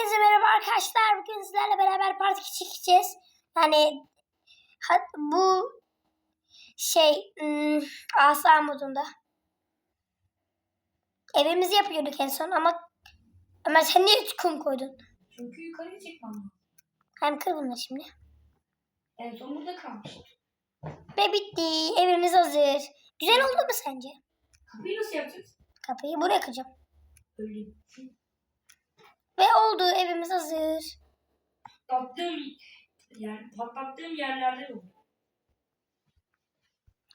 Herkese merhaba arkadaşlar. Bugün sizlerle beraber parti çekeceğiz. Yani bu şey ım, asa modunda. Evimizi yapıyorduk en son ama Ömer sen niye kum koydun? Çünkü yukarıya çıkmam lazım. Hem kır bunları şimdi. En son burada kalmıştı. Ve bitti. Evimiz hazır. Güzel oldu mu sence? Kapıyı nasıl yapacağız? Kapıyı buraya kıracağım. Öyle. Ve oldu. Evimiz hazır. Attığım yer, patlattığım yerlerde oldu.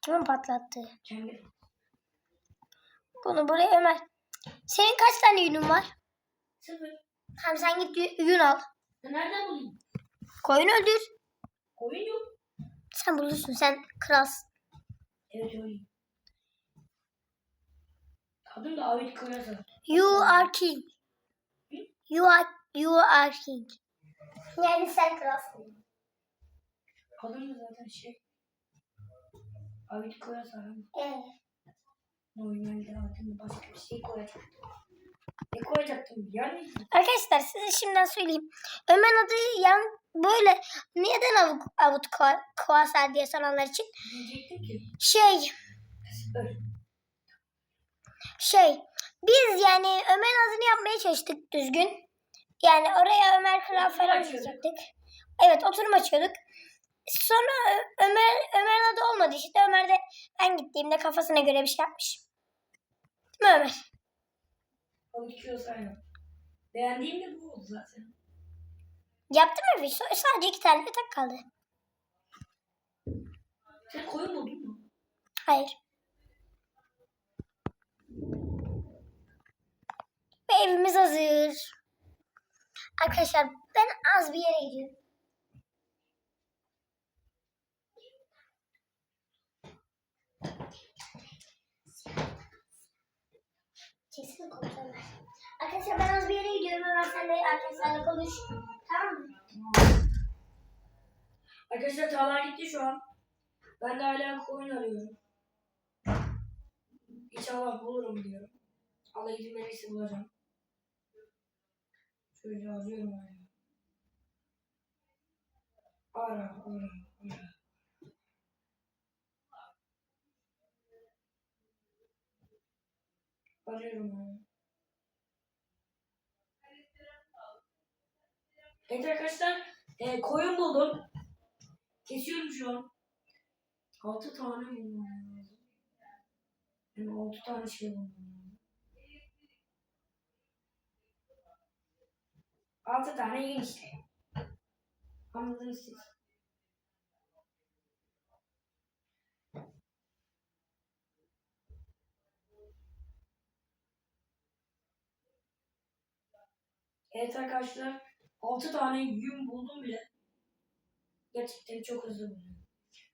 Kimin patlattı? Kendi. Bunu buraya Ömer. Senin kaç tane yünün var? Sıfır. Hem sen git yü- yün al. Nereden bulayım? Koyun öldür. Koyun yok. Sen bulursun. Sen kralsın. Evet öyleyim. Adım da Ahmet Koyasar. You are king. You are you are king. Yani sen kralsın. Da zaten şey. Koyasar. ama Evet. Normalde adımda başka bir şey koyacaktım. Ne koyacaktım yani? Arkadaşlar size şimdiden söyleyeyim. Ömer adı yan böyle neden avut, avut ko- koasar diye soranlar için şey şey biz yani Ömer'in adını yapmaya çalıştık düzgün. Yani oraya Ömer Kral falan yazacaktık. Evet oturum açıyorduk. Sonra Ömer Ömer'in adı olmadı işte. Ömer de ben gittiğimde kafasına göre bir şey yapmış. Değil mi Ömer? Yok. Beğendiğim de bu oldu zaten. Yaptım evi. So- Sadece iki tane yatak kaldı. Sen koyun buldun mu? Hayır. Ve evimiz hazır. Arkadaşlar ben az bir yere gidiyorum. Kesin konuşalım. Arkadaşlar ben az bir yere gidiyorum ama sen de arkadaşlarla konuş. Tamam mı? Arkadaşlar Çağlar gitti şu an. Ben de hala koyun arıyorum. İnşallah bulurum diyorum. Allah izin verirse bulacağım. Şöyle arıyorum hala. Ara, ara, ara. Arıyorum hala. Evet arkadaşlar, e, koyun buldum. Kesiyorum şu an. 6 tane bulmam lazım. Yani 6 tane şey bulmam 6 tane yün işte. Anladınız siz. Evet arkadaşlar 6 tane yün buldum bile. Gerçekten çok hızlı buldum.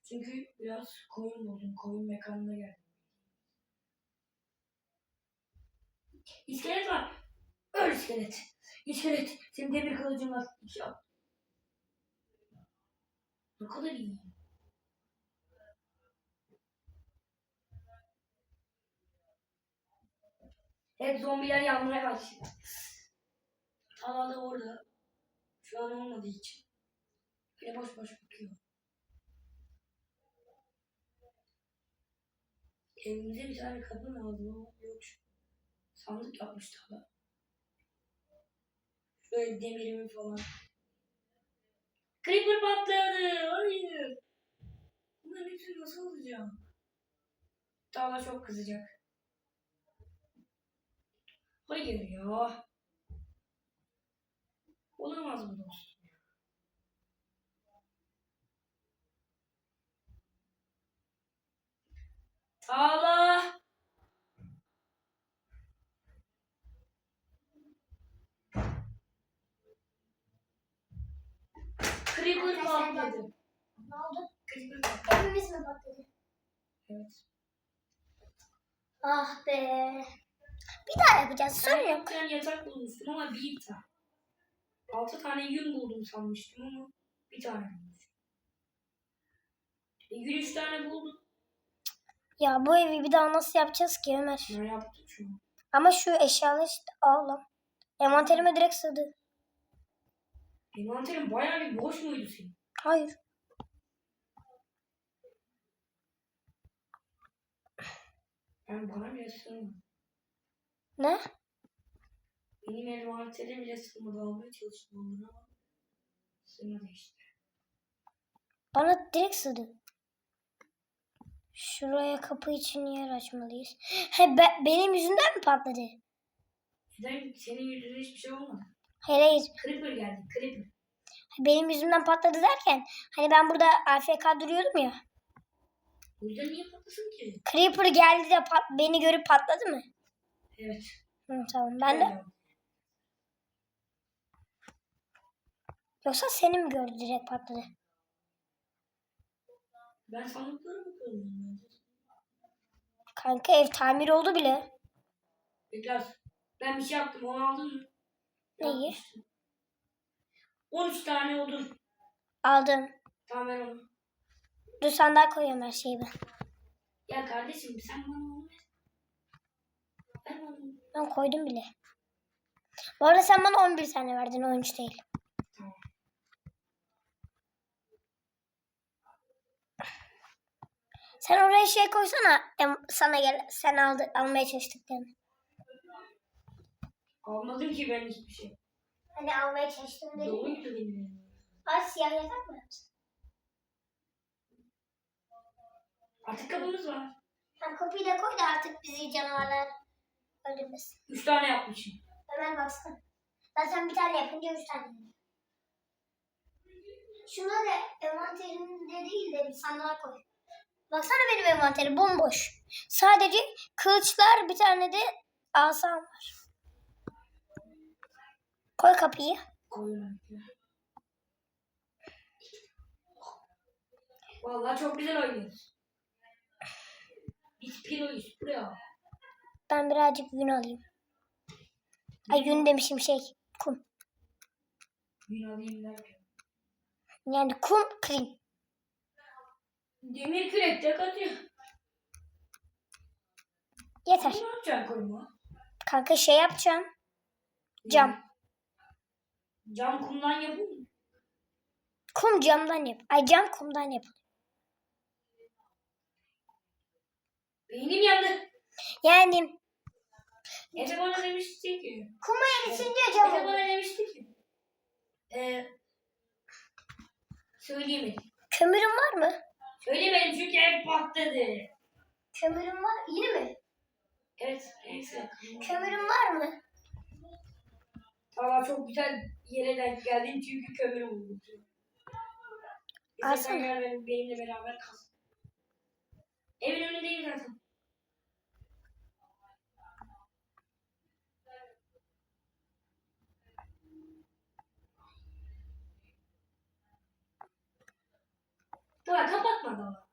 Çünkü biraz koyun buldum. Koyun mekanına geldim. İskelet var. Öl iskelet. İskelet. Senin demir kılıcın var. İki at. Ne kadar iyi. Hep zombiler yanmaya başladı. Tala da orada. Şu an olmadığı için. Yine boş boş bakıyor. Evimize bir tane kapı lazım ama yok. Sandık yapmıştı hala. Şöyle demirimi falan. Creeper patladı. Hayır. Bunların hepsini nasıl alacağım? Tala çok kızacak. Hayır ya. Olamaz bu dostum. Tala. Creeper patladı. Ne oldu? Creeper patladı. Evimiz mi patladı? Evet. Ah be. Bir daha yapacağız. Sorun Ben yok. tane yatak bulmuştum ama bir tane. Altı tane yün buldum sanmıştım ama bir tane bulmuşum. E, yün üç tane buldum. Ya bu evi bir daha nasıl yapacağız ki Ömer? Ne yaptım şu an? Ama şu eşyalar işte ağlam. Envanterime direkt sığdı. Envanterin bayağı bir boş muydu senin? Hayır. Ben bana bile sığmadı. Ne? Benim envantere bile sığmadı. Almaya çalıştım onları ama sığmadı işte. Bana direkt sığdı. Şuraya kapı için yer açmalıyız. He, be- benim yüzümden mi patladı? Neden senin yüzüne hiçbir şey olmadı? Hayır hayır. Creeper geldi. Creeper. Benim yüzümden patladı derken hani ben burada AFK duruyordum ya. O yüzden niye patlasın ki? Creeper geldi de pat- beni görüp patladı mı? Evet. Hı, tamam ben de. Yoksa seni mi gördü direkt patladı? Ben sandıklara bakıyorum. Kanka ev tamir oldu bile. Bekler. Ben bir şey yaptım. Onu aldın mı? Neyi? Yapmıştım. 13 tane odun. Aldım. Tamam ver onu. Dur sandığa koyuyorum her şeyi ben. Ya kardeşim sen bana onu ver. Onu. Ben koydum bile. Bu arada sen bana 11 tane verdin 13 değil. Tamam. Sen oraya şey koysana. Sana gel sen aldı almaya çalıştıklarını. Almadım ki ben hiçbir şey. Hani almaya çalıştım Doluydu benim. Ay siyah yatak mı yaptın? Atık kabımız var. Sen kapıyı da koy da artık bizi canavarlar öldürmesin. 3 tane yapmışım. Ömer baksana. Zaten bir tane yapınca üç tane. Şuna da envanterinde değil de bir sandığa koy. Baksana benim envanterim bomboş. Sadece kılıçlar bir tane de asam var. Koy kapıyı. Koyuyorum. Vallahi çok güzel oynuyoruz. Biz piroyuz. Buraya. Ben birazcık yün alayım. Ay yün demişim şey. Kum. Gün alayım derken. Yani kum kırayım. Demir kürek de katıyor. Yeter. Ne yapacaksın koyma? Kanka şey yapacağım. Cam. Cam kumdan yapılır mı? Kum camdan yap. Ay cam kumdan yap. Beynim yandı. Yani Efe bana demişti ki. kuma eritince Efe bana demişti ki. Eee söyleyemedim. Kömürün var mı? Söylemedim çünkü ev patladı. Kömürün var. Yine mi? Evet neyse. Kömürün var mı? Valla çok güzel yere denk geldin çünkü kömür sen gel benim, benimle beraber kal. Evin önündeyim zaten. Daha kapatma daha.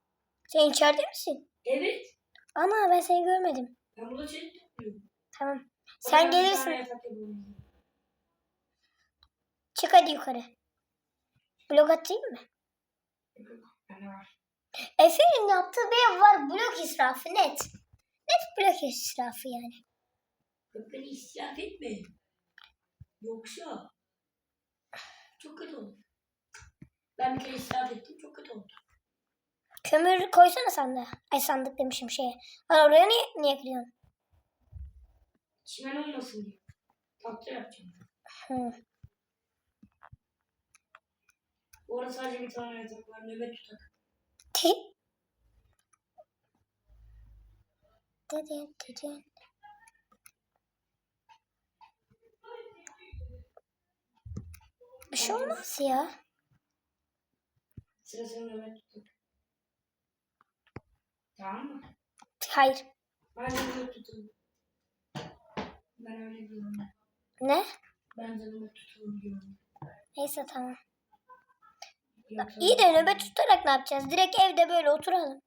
Sen içeride misin? Evet. Ana ben seni görmedim. Ben burada çelik topluyorum. Tamam. Sen gelirsin. Çık hadi yukarı. Blok atayım mı? Efe'nin yaptığı bir ev var. Blok israfı net. Net blok israfı yani. Beni israf etme. Yoksa çok kötü olur. Ben bir kere israf ettim çok kötü oldu. Kömür koysana sandığa. Ay sandık demişim şeye. Lan oraya niye, niye kırıyorsun? Çimen olmasın diye. Tahta yapacağım. Hı. Bu arada sadece bir tane yatak var. Nöbet tutak. Dedin, dedin. Bir şey olmaz ya. Sıra sıra nöbet tutak. Tamam mı? Hayır. Ben nöbet tutarım. Ben öyle diyorum. Ne? Ben de nöbet tutarım diyorum. Neyse tamam. Yoksa- İyi de nöbet tutarak ne yapacağız? Direkt evde böyle oturalım.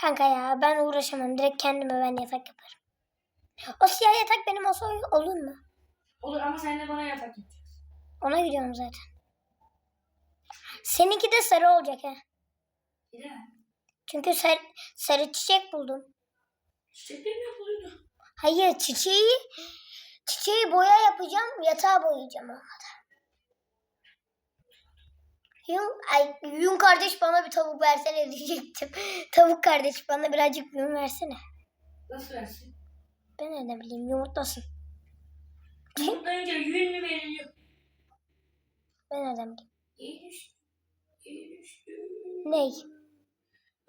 Kanka ya ben uğraşamam. Direkt kendime ben yatak yaparım. O siyah yatak benim olsa olur mu? Olur ama sen de bana yatak yapacaksın. Ona gidiyorum zaten. Seninki de sarı olacak ha. Bir de Çünkü sarı, sarı çiçek buldum. çiçekler mi yapılıyordu? Hayır çiçeği çiçeği boya yapacağım. Yatağı boyayacağım olmadı. Yun, ay, Yun kardeş bana bir tavuk versene diyecektim. tavuk kardeş bana birazcık yün versene. Nasıl versin? Ben ne bileyim yumurtlasın. Yumurtlayınca yün mü veriliyor? Ben nereden bileyim. İyi düştü. Ney?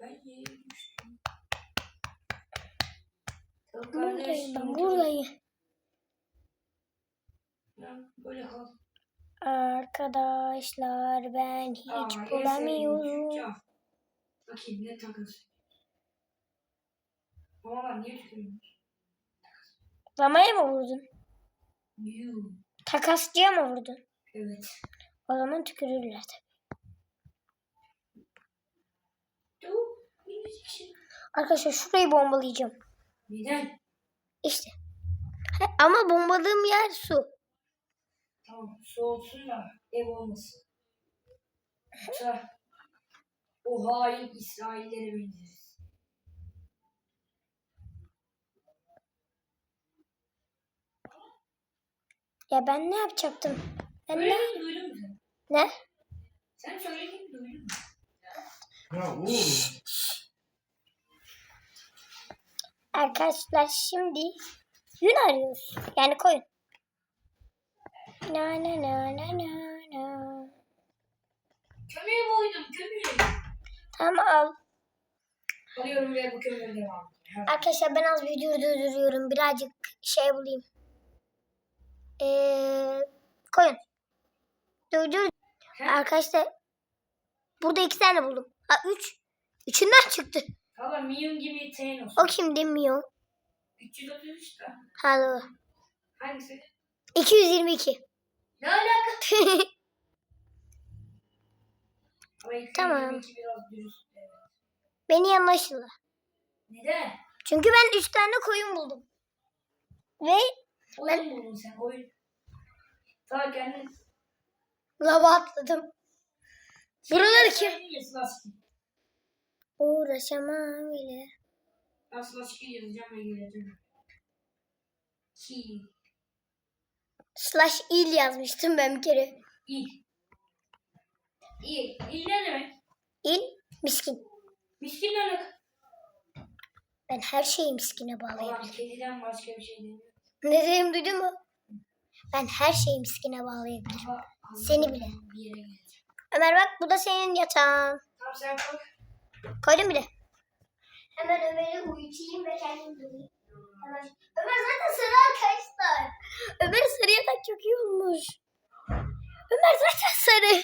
Ben iyi düştüm. Buradayım ben buradayım. Ya, Böyle kal. Arkadaşlar ben hiç Aa, bulamıyorum. Bakayım ne takılsın. Ben niye tükürüyorum? Lamaya mı vurdun? Yuh. Takasçıya mı vurdun? Evet. O zaman tükürürler tabii. Şey. Arkadaşlar şurayı bombalayacağım. Neden? İşte. Ama bombaladığım yer su. Tamam su olsun da ev olmasın. Yoksa o hain İsraillere benzeriz. Ya ben ne yapacaktım? Ben ne? Söylediğini duydun mu sen? Ne? Sen söylediğini duydun mu? Ya oğlum. Arkadaşlar şimdi yün arıyoruz. Yani koyun. Na na na na na na. Kömüğü koydum kömüğü. Tamam al. Alıyorum ve bu kömüğe devam. Arkadaşlar ben az video durduruyorum. Birazcık şey bulayım. Ee, koyun. Durdur. He? Arkadaşlar burada iki tane buldum. Ha üç. Üçünden çıktı. Valla Miyun gibi Thanos. O kim demiyor. 333 da. Halo. Hangisi? 222. Ne alaka? Ama 222 Tamam. Beni yanlışlılar. Neden? Çünkü ben üç tane koyun buldum. Ve Oyun buldun sen oyun. Daha kendin. lava atladım. Buraları kim? Uğraşamam bile. Yaslaski yazacağım ve geleceğim. Ki. Slash il yazmıştım ben bir kere. İl. İl. İl ne demek? İl miskin. Miskin ne demek? Ben her şeyi miskine bağlayabilirim. Allah kediden başka bir şey demiyor. Ne dediğimi duydun mu? Ben her şeyi miskine bağlayabilirim. Ama Seni bile. Bir yere geleceğim. Ömer bak bu da senin yatağın. Tamam sen koy. Koydum bile. Hemen Ömer'i uyutayım ve kendim durayım. Ömer zaten sarı arkadaşlar. Ömer sarı yatak çok iyi olmuş. Ömer zaten sarı.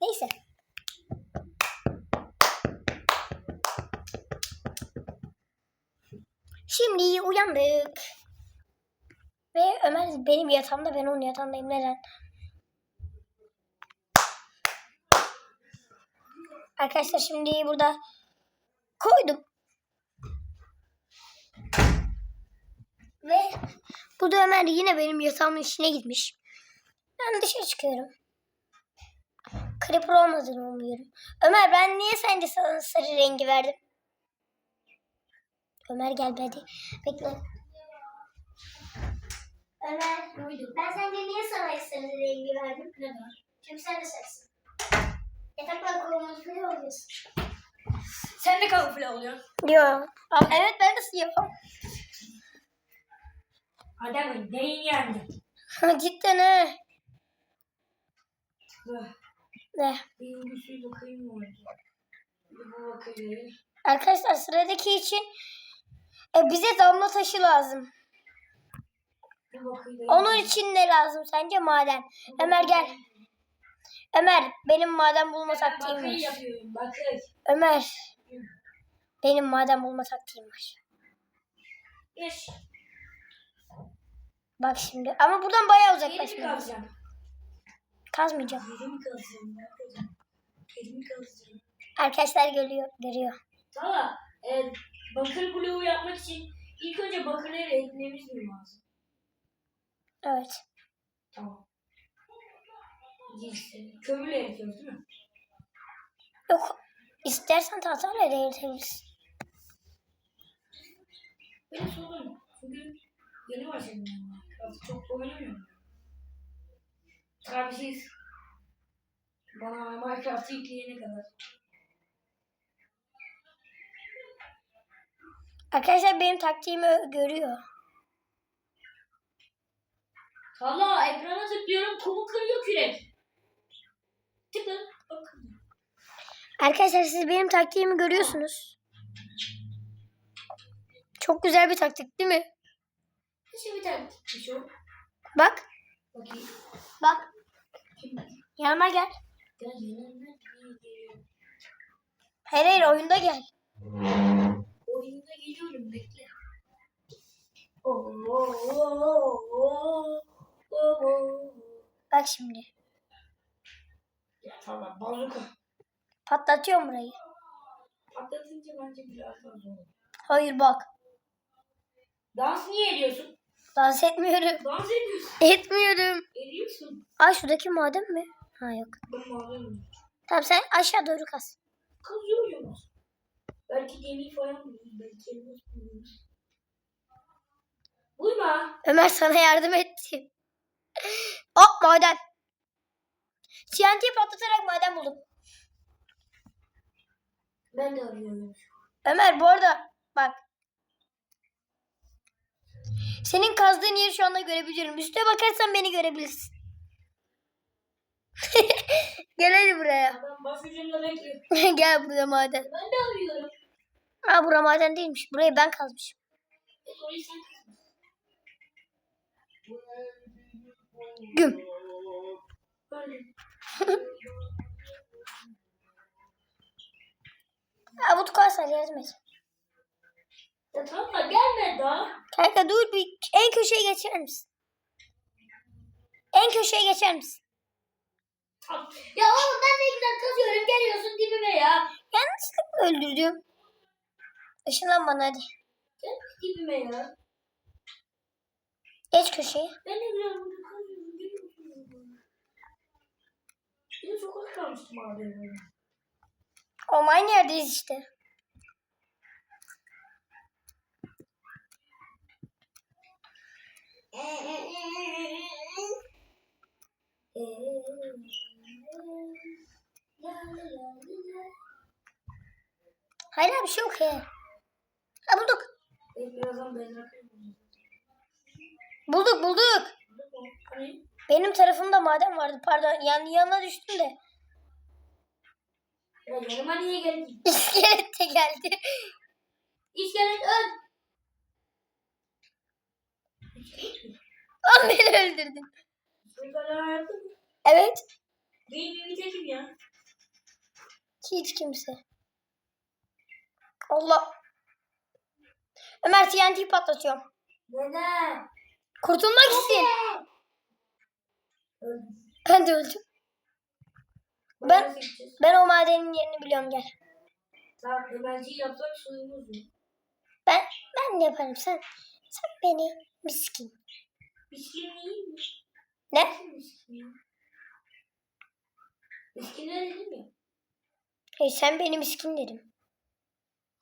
Neyse. Şimdi uyandık. Ve Ömer benim yatağımda ben onun yatağındayım. Neden? Arkadaşlar şimdi burada koydum. Ve burada Ömer yine benim yatağımın içine gitmiş. Ben dışarı çıkıyorum. Creeper olmadığını umuyorum. Ömer ben niye sence sana sarı rengi verdim? Ömer gelmedi. Bekle. Ömer ben sence niye sana sarı rengi verdim? Neden? Çünkü sen de sarısın. Yatakla korumacı oluyorsun. Sen de kamufle oluyorsun. Yok. Evet ben de siyahım. Adamın neyin yendi? Cidden he. Ne? Benim bir sürü bakayım. Bir bu bakayım. Arkadaşlar sıradaki için e, bize damla taşı lazım. Onun için ne lazım sence maden? Ömer gel. Ömer benim maden bulma taktiğim var. Ömer benim maden bulma taktiğim var. Geç. Bak şimdi ama buradan bayağı uzaklaşmıyoruz. Kazmayacağım. Geri mi kazacağım? Ne yapacağım? Geri mi kazacağım? Arkadaşlar görüyor, görüyor. Tamam. E, bakır bloğu yapmak için ilk önce bakırları eritmemiz mi lazım? Evet. Tamam. Kömürle eritiyoruz değil mi? Yok. İstersen tahtayla eritebilirsin. Benim sorun. Çünkü yeni ben. Artık çok oynamıyorum. Tabii siz Bana Minecraft'ı yükleyene kadar. Arkadaşlar benim taktiğimi görüyor. Valla ekrana tıklıyorum kumu kırıyor kürek. Tıkla bakın. Arkadaşlar siz benim taktiğimi görüyorsunuz. Çok güzel bir taktik değil mi? Nasıl bir tane tıkmış o? Bak. Bakayım. Bak. Kim? Yanıma gel. Gel yanına geliyorum. Hayır hayır oyunda gel. Oyunda geliyorum bekle. Oo, oo, oo, oo, oo. Bak şimdi. Ya tamam bazuka. Patlatıyorum burayı. Atlatınca bence biraz daha zor. Hayır bak. Dans niye ediyorsun? Dans etmiyorum. Dans ediyorsun. Etmiyorum. Ediyorsun. Ay şuradaki maden mi? Ha yok. Ben bağlıyorum. Tamam sen aşağı doğru kaz. Kazıyoruz. Belki demir falan buluruz. Belki elmas buluruz. Buyma. Ömer sana yardım etti. Hop maden. TNT patlatarak maden buldum. Ben de arıyorum. Ömer bu arada bak. Senin kazdığın yeri şu anda görebiliyorum. Üste bakarsan beni görebilirsin. Gel hadi buraya. Gel buraya maden. Ben de arıyorum. Aa bura maden değilmiş. Burayı ben kazmışım. E. Güm. Aa bu tukarsan yardım et. Ya tamam da gelme daha. Kanka dur bir en köşeye geçer misin? En köşeye geçer misin? Ya oğlum ben ne güzel kazıyorum geliyorsun dibime ya. Yanlışlıkla öldürdüm. Işınlan bana hadi. Gel dibime ya. Geç köşeye. Ben ne güzel burada kazıyorum geliyorsun. Yine çok az kalmıştım abi. O aynı yerdeyiz işte. Hala bir şey yok ya. Ha bulduk. Bulduk bulduk. Benim tarafımda maden vardı. Pardon yani yanına düştüm de. ya yanıma niye geldin? İskelet de geldi. İskelet öl. Beni öldürdün. Mı? Evet. Benim bir tekim ya. Hiç kimse. Allah. Ömer TNT patlatıyorum. Neden? Kurtulmak için. Öldüm. Ben de öldüm. Ben- Ben... O madenin yerini biliyorum gel. Tamam emerciyi yapsak suyumuz yok. Ben ben yaparım sen. Sen beni miskin. Miskin değil mi? Ne? Miskin ne dedim ya? Hey, sen beni miskin dedim.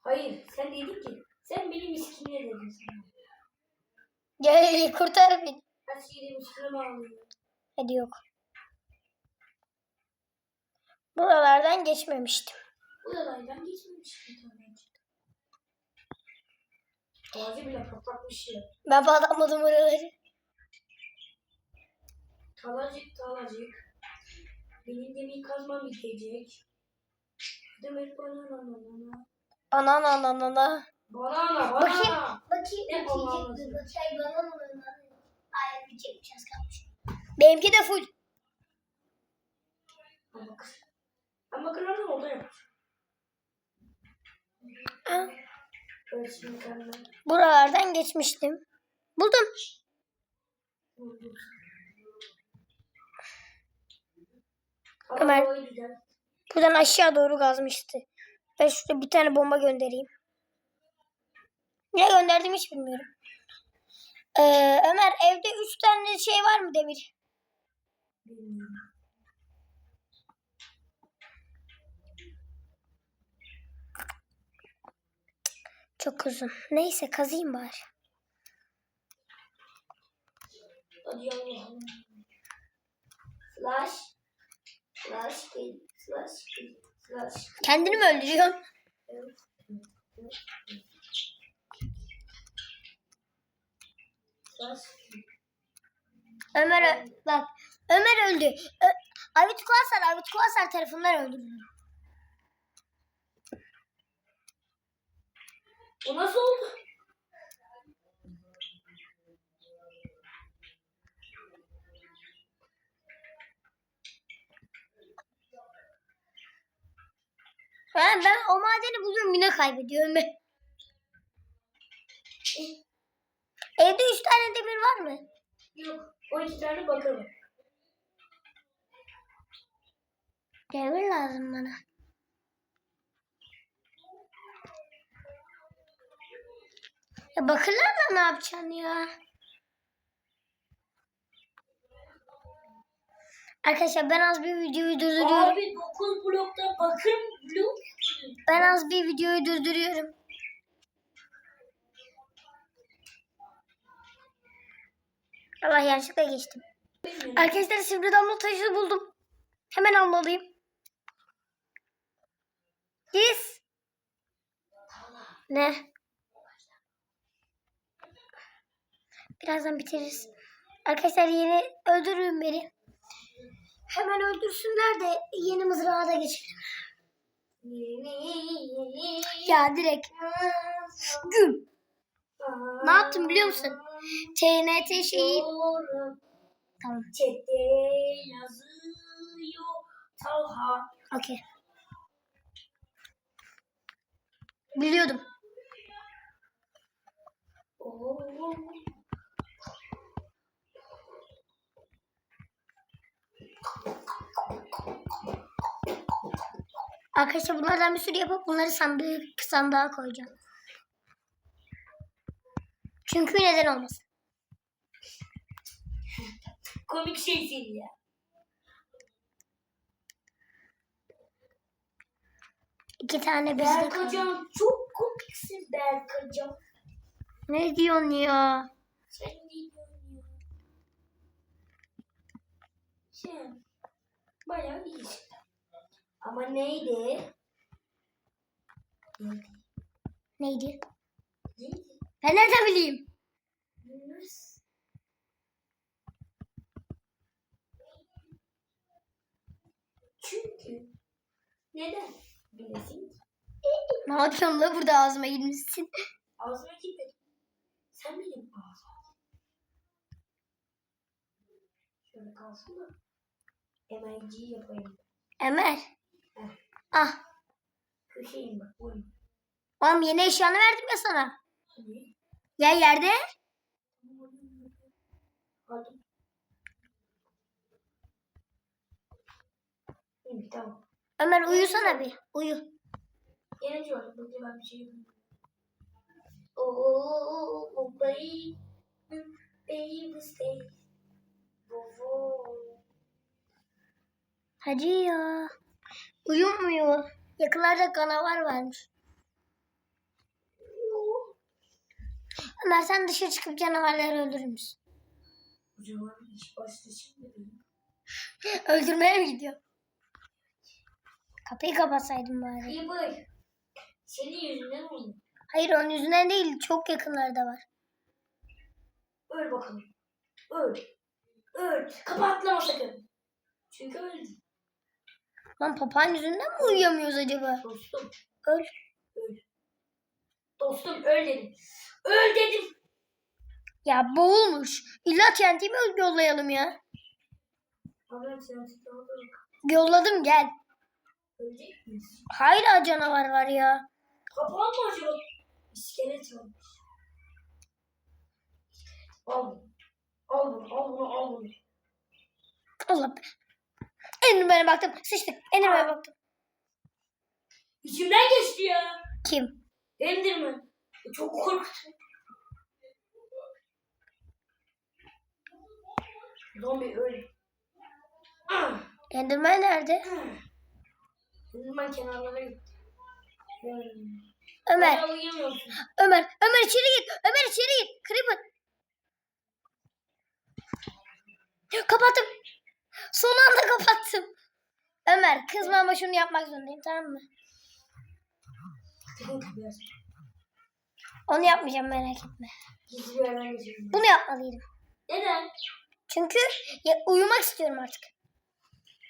Hayır sen dedin ki sen beni miskine dedin sana. Gel kurtar beni. Her şeyi de miskine bağlıyor. Hadi yok. Buralardan geçmemiştim. Bu yalaydan geçmemiş bir tane. Ağacı bile patlatmış ya. Ben patlamadım oraları. Talacık talacık. Benim demir kazmam bitecek. Demek banana banana. Banana banana. Banana Bakayım. banana. Bakayım. Ne bananası? Bakayım banana banana. Hayır bir çekmiş az kalmış. Benimki de full. Ama kız. Ama kırarım o da yapar. Buralardan geçmiştim. Buldum. vurdum. Ömer. Buradan aşağı doğru kazmıştı. Ben şurada bir tane bomba göndereyim. Ne gönderdim hiç bilmiyorum. Ee, Ömer evde üç tane şey var mı demir? Bilmiyorum. Çok uzun. Neyse kazayım bari. Flash. Slash kill. Slash kill. Slash kill. Kendini mi öldürüyorsun? Ömer bak Ömer öldü. Ö- Avit Kuasar, Avit Kuasar tarafından öldürüldü. O nasıl oldu? Ben, ben o madeni buluyorum yine kaybediyorum. Evde üç tane demir var mı? Yok. O iki tane bakalım. Demir lazım bana. Ya bakırlarla ne yapacaksın ya? Arkadaşlar ben az bir videoyu durduruyorum. Abi 9 blokta bakır blok. Ben az bir videoyu durduruyorum. Allah yanlışlıkla geçtim. Arkadaşlar sivri damla taşı buldum. Hemen almalıyım. Yes. Ne? Birazdan bitiririz. Arkadaşlar yeni öldürün beni. Hemen öldürsünler de yeni mızrağa da geçelim. Ya direkt güm. Ne yaptım biliyor musun? TNT şeyi tamam. Çete yazıyor Talha. Okey. Biliyordum. Arkadaşlar bunlardan bir sürü yapıp bunları sandığı, sandığa koyacağım. Çünkü neden olmasın? Komik şeysin ya. İki tane bizde. Berkacan çok komiksin Berkacan. Ne diyorsun ya? Sen ne diyorsun ya? Sen bayağı iyisin. Ama neydi? Neydi? Neydi? Neydi? Ben nereden bileyim? Yunus. Çünkü neden bilesin ki? Ne yapıyorsun la burada ağzıma girmişsin? Ağzıma gitmedi. Sen benim ağzıma. Şöyle kalsın da. MIG yapayım. Ömer. Ah. Köşeyim bak. Buyurun. Oğlum yeni eşyanı verdim ya sana. Ne? Ya yerde. Hadi. İyi tamam. Ömer uyusana bir. Uyu. Yenici var. Burada ben bir şey yapayım. Oh, baby, baby stay. Vovo. Hadi ya. Uyumuyor. Yakınlarda canavar varmış. Ömer sen dışarı çıkıp canavarları öldürür müsün? İş başta benim. Öldürmeye mi gidiyor? Kapıyı kapatsaydın bari. İyi. Senin yüzünden oldu. Hayır onun yüzünden değil. Çok yakınlarda var. Öl bakalım. Öl. Öl. Kapatlama sakın. Çünkü öldün. Lan papağan yüzünden mi uyuyamıyoruz acaba? Dostum. Öl. Öl. Dostum öl dedim. Öl dedim. Ya boğulmuş. İlla TNT'yi mi yollayalım ya? Abi Yolladım gel. ölecek miyiz? Hala canavar var ya. Kapan mı acaba? İskelet varmış. Al bunu. Al bunu, al bunu, al bunu. Allah be. Enderman'e baktım. Sıçtık. Enderman'e baktım. İçimden geçti ya. Kim? Enderman. Çok korktum. Zombi öl. Ah! Enderman nerede? Enderman kenarlara gitti. Ömer. Ömer. Ömer içeri git. Ömer içeri git. Creeper. Kapattım. Son anda kapattım. kızma ama şunu yapmak zorundayım tamam mı? Onu yapmayacağım merak etme. Bunu yapmalıydım. Neden? Çünkü ya, uyumak istiyorum artık.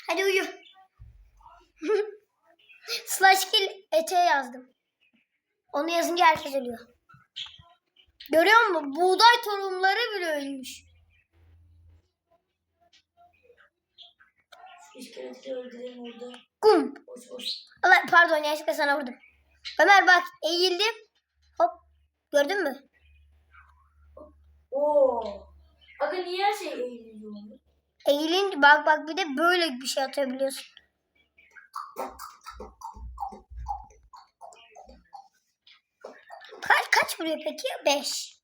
Hadi uyu. Slash kill eteğe yazdım. Onu yazınca herkes ölüyor. Görüyor musun? Buğday tohumları bile ölmüş. De öldürelim orada. Kum. Hoş. Allah, pardon yanlışlıkla sana vurdum. Ömer bak eğildim. Hop. Gördün mü? Oo. Aga niye her şey eğleniyor? Eğilince bak bak bir de böyle bir şey atabiliyorsun. Kaç, kaç vuruyor peki? 5.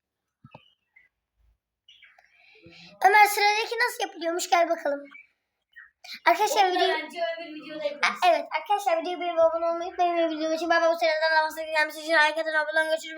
Ömer sıradaki nasıl yapılıyormuş gel bakalım. Arkadaşlar video... bence öbür videoda yaparız. Evet arkadaşlar videoyu beğenmeyi abone olmayı unutmayın. Videom için baba bu sıradan havasına gelmesi için harikadan abone olun. Görüşürüz.